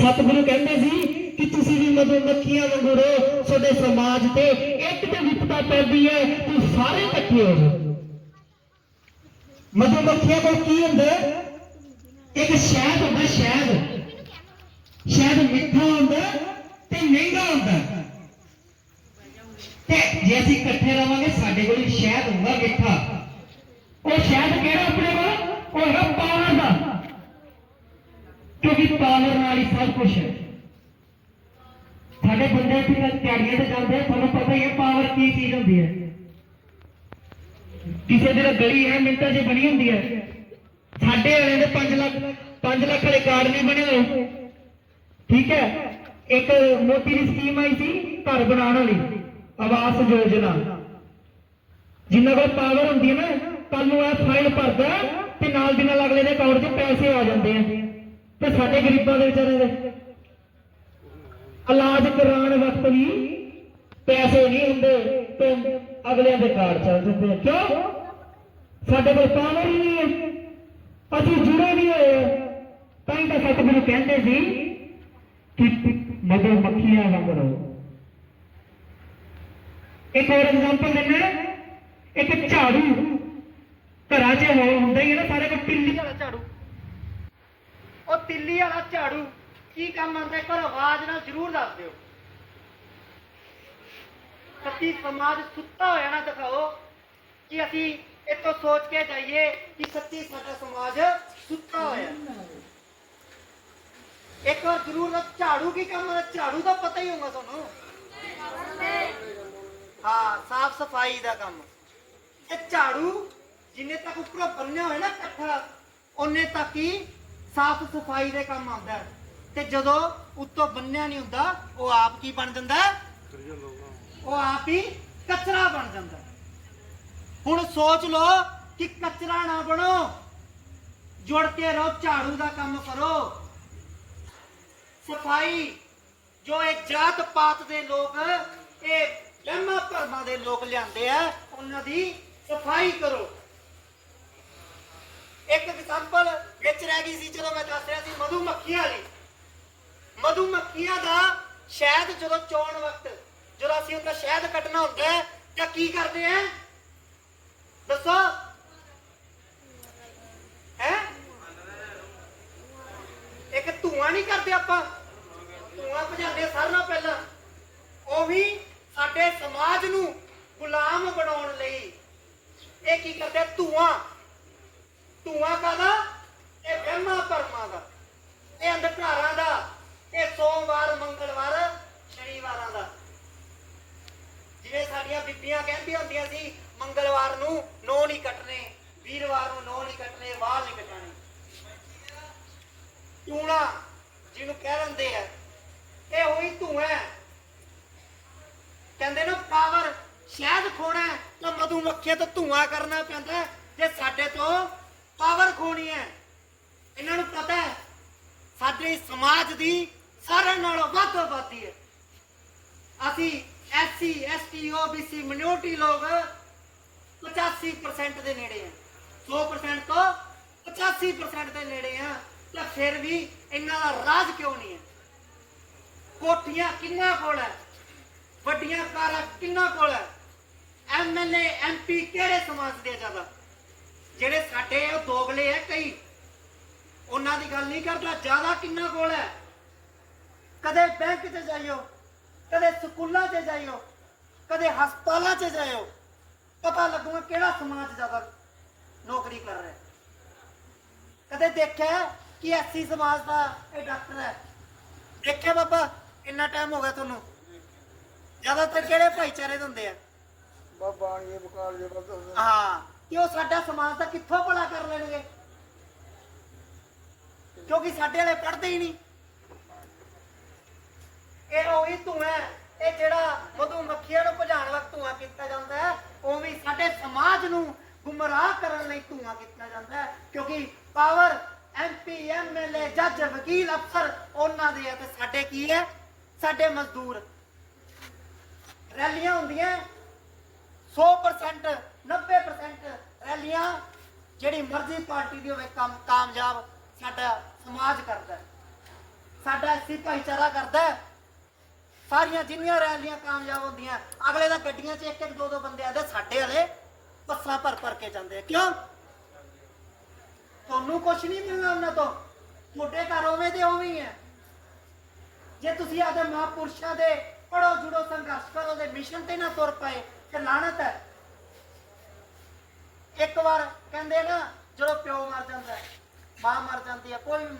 ਸਤਿਗੁਰੂ ਕਹਿੰਦੇ ਸੀ ਕਿ ਤੁਸੀਂ ਵੀ ਮਧੂਮੱਖੀਆਂ ਵਾਂਗੂ ਰਹੋ, ਤੁਹਾਡੇ ਸਮਾਜ ਤੇ ਇੱਕ ਤੇ ਵਿਪਤਾ ਪੈਂਦੀ ਹੈ, ਤੂੰ ਸਾਰੇ ਇਕੱਠੇ ਹੋ ਜਾਓ। ਮਧੂ ਕੋਲ ਕੀ ਹੁੰਦਾ ਇੱਕ ਸ਼ਹਿਦ ਹੁੰਦਾ, ਸ਼ਹਿਦ। ਸ਼ਹਿਦ ਮਿੱਠਾ ਹੁੰਦਾ ਤੇ ਮਹਿੰਗਾ ਹੁੰਦਾ ਤੇ ਜੇ ਅਸੀਂ ਇਕੱਠੇ ਰਵਾਂਗੇ, ਸਾਡੇ ਕੋਲ ਸ਼ਹਿਦ ਹੁੰਦਾ ਮਿੱਠਾ। ਉਹ ਸ਼ਹਿਦ ਕਿਹੜਾ ਆਪਣੇ ਕੋਲ? ਉਹ ਹੈਗਾ ਪਾਵਰ ਦਾ। ਕਿਉਂਕਿ ਪਾਵਰ ਨਾਲ ਹੀ ਸਭ ਕੁਝ ਹੈ। ਸਾਡੇ ਬੰਦੇ ਇੱਥੇ ਤਿਆਰੀਆਂ ਤੇ ਜਾਂਦੇ ਆ, ਤੁਹਾਨੂੰ ਪਤਾ ਹੀ ਹੈ ਪਾਵਰ ਕੀ ਚੀਜ਼ ਹੁੰਦੀ ਹੈ। ਕਿਸੇ ਦੀ ਗਲੀ ਹੈ ਮਿੰਟਾਂ 'ਚ ਬਣੀ ਹੁੰਦੀ ਹੈ। ਸਾਡੇ ਵਾਲੇ ਦੇ 5 ਲੱਖ 5 ਲੱਖ ਵਾਲੇ ਕਾਰਡ ਨਹੀਂ ਬਣੇ ਹੋਏ। ਠੀਕ ਹੈ? ਇੱਕ ਮੋਦੀ ਦੀ ਸਕੀਮ ਆਈ ਸੀ ਘਰ ਬਣਾਉਣ ਵਾਲੀ ਆਵਾਸ ਯੋਜਨਾ। ਜਿੰਨਾ ਕੋਲ ਪਾਵਰ ਹੁੰਦੀ ਹੈ ਨਾ ਕੱਲ ਨੂੰ ਇਹ ਫਾਈਲ ਭਰਦਾ ਤੇ ਨਾਲ ਦੀ ਨਾਲ ਅਗਲੇ ਦੇ ਅਕਾਊਂਟ 'ਚ ਪੈਸੇ ਆ ਜਾਂਦੇ ਆ। ਤੇ ਸਾਡੇ ਗਰੀਬਾਂ ਦੇ ਵਿਚਾਰੇ ਦੇ। ਇਲਾਜ ਕਰਾਉਣ ਵਕਤ ਵੀ ਪੈਸੇ ਨਹੀਂ ਹੁੰਦੇ ਤੇ ਅਗਲਿਆਂ ਦੇ ਕਾਰਡ ਚੱਲ ਜਾਂਦੇ ਕਿਉਂ? ਸਾਡੇ ਕੋਲ ਪਾਵਰ ਹੀ ਨਹੀਂ ਹੈ। ਅਸੀਂ ਜੁੜੇ ਨਹੀਂ ਹੋਏ। ਤਾਂ ਹੀ ਤਾਂ ਸਤਿਗੁਰੂ ਕਹਿੰਦੇ ਸੀ ਕਿ ਮਧੂ ਮੱਖੀਆਂ ਵਾਂਗ ਰਹੋ। ਇੱਕ ਹੋਰ ਐਗਜ਼ਾਮਪਲ ਦਿੰਦੇ ਇੱਕ ਝਾੜੂ। ਘਰਾਂ 'ਚ ਹੋ ਹੁੰਦਾ ਹੀ ਹੈ ਨਾ, ਸਾਰੇ ਕੋਲ ਟਿੱਲੀ ਵਾਲਾ ਝਾੜੂ। ਉਹ ਤਿੱਲੀ ਵਾਲਾ ਝਾੜੂ। ਕੀ ਕੰਮ ਆਉਂਦਾ ਇੱਕ ਵਾਰ ਆਵਾਜ਼ ਨਾਲ ਜ਼ਰੂਰ ਦੱਸ ਦਿਓ। ਸੱਚੀ ਸਮਾਜ ਸੁੱਤਾ ਹੋਇਆ ਨਾ ਦਿਖਾਓ ਕਿ ਅਸੀਂ ਇੱਥੋਂ ਸੋਚ ਕੇ ਜਾਈਏ ਕਿ ਸੱਚੀ ਸਾਡਾ ਸਮਾਜ ਸੁੱਤਾ ਹੋਇਆ। ਇੱਕ ਵਾਰ ਜ਼ਰੂਰ ਦੱਸ, ਝਾੜੂ ਕੀ ਕੰਮ ਆਉਂਦਾ ਝਾੜੂ ਦਾ ਪਤਾ ਹੀ ਹੋਊਗਾ ਤੁਹਾਨੂੰ। ਹਾਂ, ਸਾਫ਼ ਸਫ਼ਾਈ ਦਾ ਕੰਮ। ਇਹ ਝਾੜੂ ਜਿੰਨੇ ਤੱਕ ਉੱਪਰੋਂ ਬੰਨਿਆ ਹੋਇਆ ਨਾ ਇਕੱਠਾ ਉਹਨੇ ਤੱਕ ਹੀ ਸਾਫ਼ ਸਫ਼ਾਈ ਦੇ ਕੰਮ ਆਉਂਦਾ ਹੈ। ਤੇ ਜਦੋਂ ਉੱਤੋਂ ਬੰਨਿਆ ਨਹੀਂ ਹੁੰਦਾ, ਉਹ ਆਪ ਕੀ ਬਣ ਜਾਂਦਾ ਹੈ? ਉਹ ਆਪ ਹੀ ਕਚਰਾ ਬਣ ਜਾਂਦਾ ਹੈ। ਹੁਣ ਸੋਚ ਲਓ ਕਿ ਕਚਰਾ ਨਾ ਬਣੋ, ਜੁੜ ਕੇ ਰਹੋ, ਝਾੜੂ ਦਾ ਕੰਮ ਕਰੋ ਸਫ਼ਾਈ, ਜੋ ਇਹ ਜਾਤ ਪਾਤ ਦੇ ਲੋਕ, ਇਹ ਵਹਿਮਾਂ ਭਰਮਾਂ ਦੇ ਲੋਕ ਲਿਆਂਦੇ ਆ, ਉਹਨਾਂ ਦੀ ਸਫ਼ਾਈ ਕਰੋ ਇੱਕ ਐਗਜ਼ਾਮਪਲ ਵਿੱਚ ਰਹਿ ਗਈ ਸੀ, ਜਦੋਂ ਮੈਂ ਦੱਸ ਰਿਹਾ ਸੀ, ਮਧੂ ਮੱਖੀਆਂ ਵਾਲੀ। ਮਧੂ ਮੱਖੀਆਂ ਦਾ ਸ਼ਹਿਦ ਜਦੋਂ ਚੋਣ ਵਕਤ, ਜਦੋਂ ਅਸੀਂ ਉਹਦਾ ਸ਼ਹਿਦ ਕੱਢਣਾ ਹੁੰਦਾ ਹੈ, ਤਾਂ ਕੀ ਕਰਦੇ ਆ? ਦੱਸੋ। ਹੈ? ਇੱਕ ਧੂਆਂ ਨਹੀਂ ਕਰਦੇ ਆਪਾਂ। ਧੂਆਂ ਭਜਾਉਂਦੇ ਸਾਰਿਆਂ ਨਾਲੋਂ ਪਹਿਲਾਂ। ਉਹ ਵੀ ਸਾਡੇ ਸਮਾਜ ਨੂੰ ਗੁਲਾਮ ਬਣਾਉਣ ਲਈ। ਇਹ ਕੀ ਕਰਦੇ ਧੂਆਂ। ਧੂਆਂ ਕਾਦਾ ਇਹ ਵਹਿਮਾਂ ਭਰਮਾਂ ਦਾ, ਇਹ ਅੰਧਕਾਰਾਂ ਦਾ, ਇਹ ਸੋਮਵਾਰ, ਮੰਗਲਵਾਰ, ਸ਼ਨੀਵਾਰਾਂ ਦਾ। ਜਿਵੇਂ ਸਾਡੀਆਂ ਬੀਬੀਆਂ ਕਹਿੰਦੀਆਂ ਹੁੰਦੀਆਂ ਸੀ, ਮੰਗਲਵਾਰ ਨੂੰ ਨੋ ਨਹੀਂ ਕੱਟਣੇ, ਵੀਰਵਾਰ ਨੂੰ ਨੋ ਨਹੀਂ ਕੱਟਣੇ ਵਾਲ ਨਹੀਂ ਕਟਾਣੇ। ਟੂਣਾ ਜਿਹਨੂੰ ਕਹਿ ਦਿੰਦੇ ਆ, ਇਹ ਹੋਈ ਧੂਆਂ ਕਹਿੰਦੇ ਨਾ ਪਾਵਰ ਸ਼ਹਿਦ ਖੋਣਾ ਹੈ, ਤਾਂ ਮਧੂ ਮੱਖੀਆਂ ਤੋਂ ਧੂਆਂ ਕਰਨਾ ਪੈਂਦਾ ਜੇ ਸਾਡੇ ਤੋਂ ਪਾਵਰ ਖੋਣੀ ਹੈ। ਇਹਨਾਂ ਨੂੰ ਪਤਾ ਹੈ, ਸਾਡੇ ਸਮਾਜ ਦੀ ਸਾਰਿਆਂ ਨਾਲੋਂ ਵੱਧ ਆਬਾਦੀ ਹੈ। ਅਸੀਂ ਐਸਸੀ ਐਸਟੀ ਓਬੀਸੀ ਮਿਨੋਰਟੀ ਲੋਕ 85% ਦੇ ਨੇੜੇ ਆ 100% ਤੋਂ 85% ਦੇ ਨੇੜੇ ਆ ਤਾਂ ਫਿਰ ਵੀ ਇਹਨਾਂ ਦਾ ਰਾਜ ਕਿਉਂ ਨਹੀਂ ਹੈ? ਕੋਠੀਆਂ ਕਿੰਨਾ ਕੋਲ ਹੈ? ਵੱਡੀਆਂ ਕਾਰਾਂ ਕਿੰਨਾ ਕੋਲ ਹੈ? ਐਮਐਲਏ ਐਮਪੀ ਕਿਹੜੇ ਸਮਾਜ ਦੇ ਜ਼ਿਆਦਾ? ਜਿਹੜੇ ਸਾਡੇ ਉਹ ਦੋਗਲੇ ਆ ਕਈ। ਉਹਨਾਂ ਦੀ ਗੱਲ ਨਹੀਂ ਕਰਦਾ ਜ਼ਿਆਦਾ ਕਿੰਨਾ ਕੋਲ ਹੈ? ਕਦੇ ਬੈਂਕ 'ਚ ਜਾਈਓ ਕਦੇ ਸਕੂਲਾਂ 'ਚ ਜਾਈਓ ਕਦੇ ਹਸਪਤਾਲਾਂ 'ਚ ਜਾਈਓ ਪਤਾ ਲੱਗੂਗਾ ਕਿਹੜਾ ਸਮਾਜ ਜ਼ਿਆਦਾ ਨੌਕਰੀ ਕਰ ਰਿਹਾ। ਕਦੇ ਦੇਖਿਆ ਕਿ ਐਸੀ ਸਮਾਜ ਦਾ ਇਹ ਡਾਕਟਰ ਹੈ? ਦੇਖਿਆ ਬਾਬਾ ਇੰਨਾ ਟਾਈਮ ਹੋ ਗਿਆ ਤੁਹਾਨੂੰ? ਜ਼ਿਆਦਾਤਰ ਕਿਹੜੇ ਭਾਈਚਾਰੇ ਦੇ ਹੁੰਦੇ ਆ? ਬਾਬਾ ਇਹ ਬਕਾਰ ਜੇ ਬਸ। ਹਾਂ ਕਿ ਉਹ ਸਾਡਾ ਸਮਾਜ ਦਾ ਕਿੱਥੋਂ ਭਲਾ ਕਰ ਲੈਣਗੇ? ਕਿਉਂਕਿ ਸਾਡੇ ਵਾਲੇ ਪੜ੍ਹਦੇ ਹੀ ਨਹੀਂ। ਇਹ ਉਹੀ ਧੂਆਂ ਇਹ ਜਿਹੜਾ ਮਧੂ ਮੱਖੀਆਂ ਨੂੰ ਭਜਾਉਣ ਵਕਤ ਧੂਆਂ ਕੀਤਾ ਜਾਂਦਾ ਹੈ ਉਹ ਸਾਡੇ ਸਮਾਜ ਨੂੰ ਗੁੰਮਰਾਹ ਕਰਨ ਲਈ ਧੂਆਂ ਕੀਤਾ ਜਾਂਦਾ ਹੈ, ਕਿਉਂਕਿ ਪਾਵਰ ਐਮਪੀ ਐਮਐਲਏ ਜੱਜ, ਵਕੀਲ, ਅਫਸਰ, ਉਹਨਾਂ ਦੇ ਹੈ ਤੇ ਸਾਡੇ ਕੀ ਹੈ? ਸਾਡੇ ਮਜ਼ਦੂਰ। ਰੈਲੀਆਂ ਹੁੰਦੀਆਂ 100% 90% ਰੈਲੀਆਂ, ਜਿਹੜੀ ਮਰਜ਼ੀ ਪਾਰਟੀ ਦੀ ਹੋਵੇ, ਕੰਮ ਕਾਮਯਾਬ। ਸਾਡਾ ਸਮਾਜ ਕਰਦਾ ਹੈ। ਸਾਡਾ ਆਪਸੀ ਭਾਈਚਾਰਾ ਕਰਦਾ ਹੈ। ਸਾਰੀਆਂ ਜਿੰਨੀਆਂ ਰੈਲੀਆਂ ਕਾਮਯਾਬ ਹੁੰਦੀਆਂ ਅਗਲੇ ਦਾ ਗੱਡੀਆਂ 'ਚ ਇੱਕ ਇੱਕ ਦੋ ਦੋ ਬੰਦੇ ਆਦੇ ਸਾਡੇ ਵਾਲੇ ਬੱਸਾਂ ਭਰ ਭਰ ਕੇ ਜਾਂਦੇ ਆ। ਕਿਉਂ? ਤੁਹਾਨੂੰ ਕੁਝ ਨਹੀਂ ਮਿਲਣਾ ਉਹਨਾਂ ਤੋਂ। ਤੁਹਾਡੇ ਘਰ ਉਵੇਂ ਦੇ ਉਵੇਂ ਹੀ ਹੈ। ਜੇ ਤੁਸੀਂ ਆਦੇ ਮਹਾਂਪੁਰਸ਼ਾਂ ਦੇ ਪੜੋ ਜੁੜੋ ਸੰਘਰਸ਼ ਕਰੋ ਦੇ ਮਿਸ਼ਨ ਤੇ ਨਾ ਤੁਰ ਪਏ ਤੇ ਲਾਣਤ ਹੈ। ਇੱਕ ਵਾਰ ਕਹਿੰਦੇ ਨਾ ਜਦੋਂ ਪਿਓ ਮਰ ਜਾਂਦਾ ਹੈ, ਮਾਂ ਮਰ ਜਾਂਦੀ ਹੈ ਕੋਈ ਵੀ ਮਰ